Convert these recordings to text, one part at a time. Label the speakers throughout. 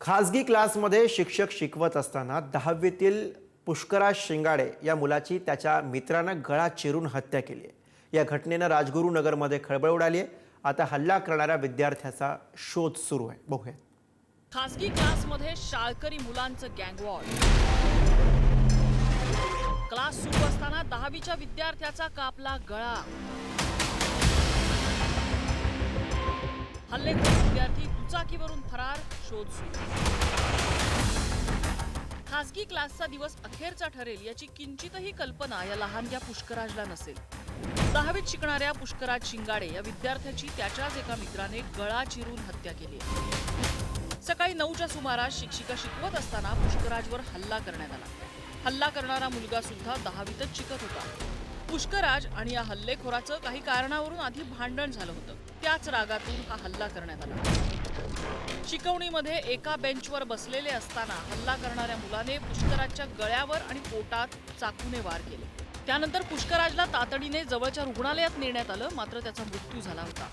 Speaker 1: खाजगी क्लासमध्ये शिक्षक शिकवत असताना दहावीतील पुष्कराज शिंगाडे या मुलाची त्याच्या मित्रानं गळा चिरून हत्या केली आहे. या घटनेनं राजगुरुनगरमध्ये खळबळ उडाली आहे. आता हल्ला करणाऱ्या विद्यार्थ्याचा शोध सुरू आहे. बघूया
Speaker 2: खासगी क्लासमध्ये शाळकरी मुलांचं गँगवॉर क्लास सुरू असताना दहावीच्या विद्यार्थ्याचा कापला गळा. हल्लेखोर विद्यार्थी दुचाकीवरून फरार शोध सुरू. खासगी क्लासचा दिवस अखेरचा ठरेल याची किंचितही कल्पना या लहानग्या पुष्कराजला नसेल. दहावीत शिकणाऱ्या पुष्कराज शिंगाडे या विद्यार्थ्याची त्याच्याच एका मित्राने गळा चिरून हत्या केली सकाळी नऊच्या सुमारास शिक्षिका शिकवत असताना पुष्कराजवर हल्ला करण्यात आला. हल्ला करणारा मुलगा सुद्धा दहावीतच शिकत होता. पुष्कराज आणि या हल्लेखोराचं काही कारणावरून आधी भांडण झालं होतं. त्याच रागातून हा हल्ला करण्यात आला. शिकवणीमध्ये एका बेंचवर बसलेले असताना हल्ला करणाऱ्या मुलाने पुष्कराजच्या गळ्यावर आणि पोटात चाकूने वार केले. त्यानंतर पुष्कराजला तातडीने जवळच्या रुग्णालयात नेण्यात आलं मात्र त्याचा मृत्यू झाला होता.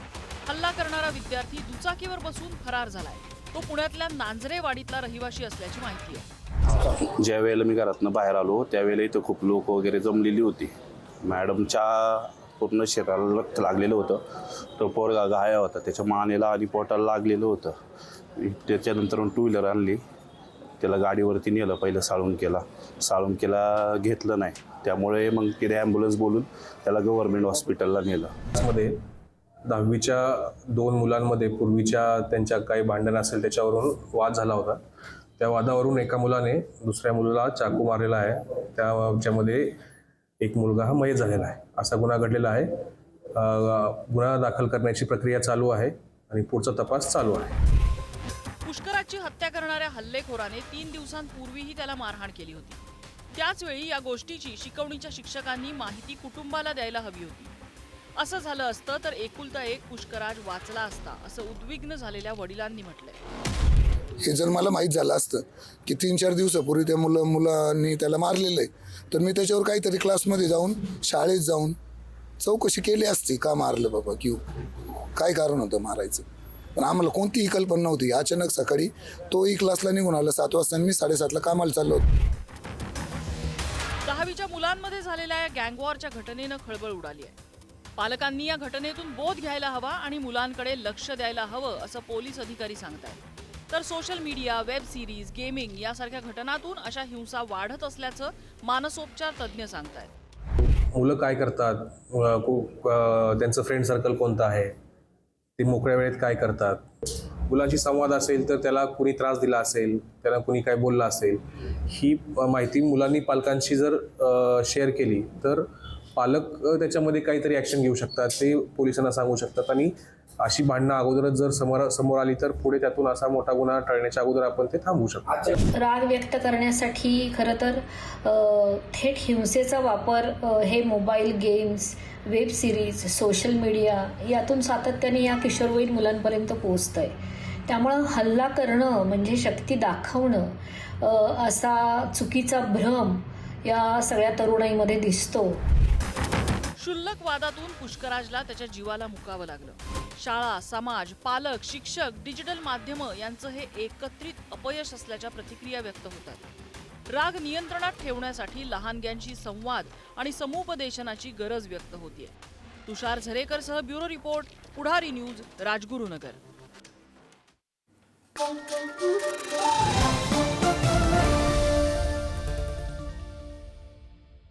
Speaker 2: हल्ला करणारा विद्यार्थी दुचाकीवर बसून फरार झालाय. तो पुण्यातल्या नांजरेवाडीतला रहिवाशी असल्याची माहिती आहे.
Speaker 3: ज्या वेळेला मी घरातनं बाहेर आलो त्यावेळेला इथं खूप लोक वगैरे जमलेली होती. मॅडमच्या पूर्ण शरीराला रक्त लागलेलं होतं. तो पोरगा गाया होता. त्याच्या मानेला आणि पोटाला लागलेलं होतं. त्याच्यानंतर टू व्हीलर आणली. त्याला गाडीवरती नेलं. पहिलं साळुंकेला साळुंकेला घेतलं नाही. त्यामुळे मग तिथे ॲम्ब्युलन्स बोलून त्याला गव्हर्मेंट हॉस्पिटलला नेलं.
Speaker 4: मध्ये दहावीच्या दोन मुलांमध्ये पूर्वीच्या त्यांच्या काही भांडण असेल त्याच्यावरून वाद झाला होता. त्या वादावरून एका मुलाने दुसऱ्या मुलाला चाकू मारलेला आहे. त्याच्यामध्ये एक मुलगा हा मयत झालेला आहे. असा गुन्हा घडलेला आहे. गुन्हा दाखल करण्याची प्रक्रिया चालू आहे आणि पुढचा तपास चालू आहे.
Speaker 2: पुष्कराची हत्या करणाऱ्या हल्लेखोराने तीन दिवसांपूर्वीही त्याला मारहाण केली होती. त्याच वेळी या गोष्टीची शिकवणीच्या शिक्षकांनी माहिती कुटुंबाला द्यायला हवी होती. असं झालं असतं तर एकुलता एक पुष्कराज वाचला असता असं उद्विग्न झालेल्या वडिलांनी म्हटलंय.
Speaker 5: हे जर मला माहीत झालं असतं की तीन चार दिवसापूर्वी त्या मुलं मुलांनी त्याला मारलेलं आहे तर मी त्याच्यावर काहीतरी क्लासमध्ये जाऊन शाळेत जाऊन चौकशी केली असती का मारलं बाबा किंवा काय कारण होतं मारायचं? पण आम्हाला कोणतीही कल्पना नव्हती. अचानक सकाळी तोही क्लासला निघून आला सात वाजता आणि मी साडेसातला कामाला चाललो होतो.
Speaker 2: दहावीच्या मुलांमध्ये झालेल्या या गँगवॉरच्या घटनेनं खळबळ उडाली आहे. पालकांनी या घटनेतून बोध घ्यायला हवा आणि मुलांकडे लक्ष द्यायला हवं असं पोलीस अधिकारी सांगतायत. तर social media web series gaming यासारख्या घटनातून अशा हिंसा वाढत असल्याचं मानसोपचार तज्ज्ञ सांगतायत.
Speaker 4: मुलं काय करतात? त्यांचं फ्रेंड सर्कल कोणतं आहे? ते मोकळ्या वेळेत काय करतात? मुलांशी संवाद असेल तर त्याला कुणी त्रास दिला असेल त्याला कुणी काय बोललं असेल ही माहिती मुलांनी पालकांशी जर शेअर केली तर पालक त्याच्यामध्ये काहीतरी ॲक्शन घेऊ शकतात ते पोलिसांना सांगू शकतात आणि अशी भांडणं अगोदरच जर समोर समोर आली तर पुढे त्यातून असा मोठा गुन्हा टळण्याच्या अगोदर आपण ते थांबवू शकतो.
Speaker 6: राग व्यक्त करण्यासाठी खरं तर थेट हिंसेचा वापर हे mobile games web series social media यातून सातत्याने या किशोरवयीन मुलांपर्यंत पोहोचतं आहे त्यामुळं हल्ला करणं म्हणजे शक्ती दाखवणं असा चुकीचा भ्रम या सगळ्या तरुणाईमध्ये दिसतो.
Speaker 2: क्षुल्लक वादातून पुष्कराजला त्याच्या जीवाला मुकावं लागलं. शाळा समाज पालक शिक्षक डिजिटल माध्यमं यांचं हे एकत्रित अपयश असल्याच्या प्रतिक्रिया व्यक्त होतात. राग नियंत्रणात ठेवण्यासाठी लहानग्यांशी संवाद आणि समुपदेशनाची गरज व्यक्त होतीये. Tushar झरेकरसह bureau report Pudhari news Rajgurunagar.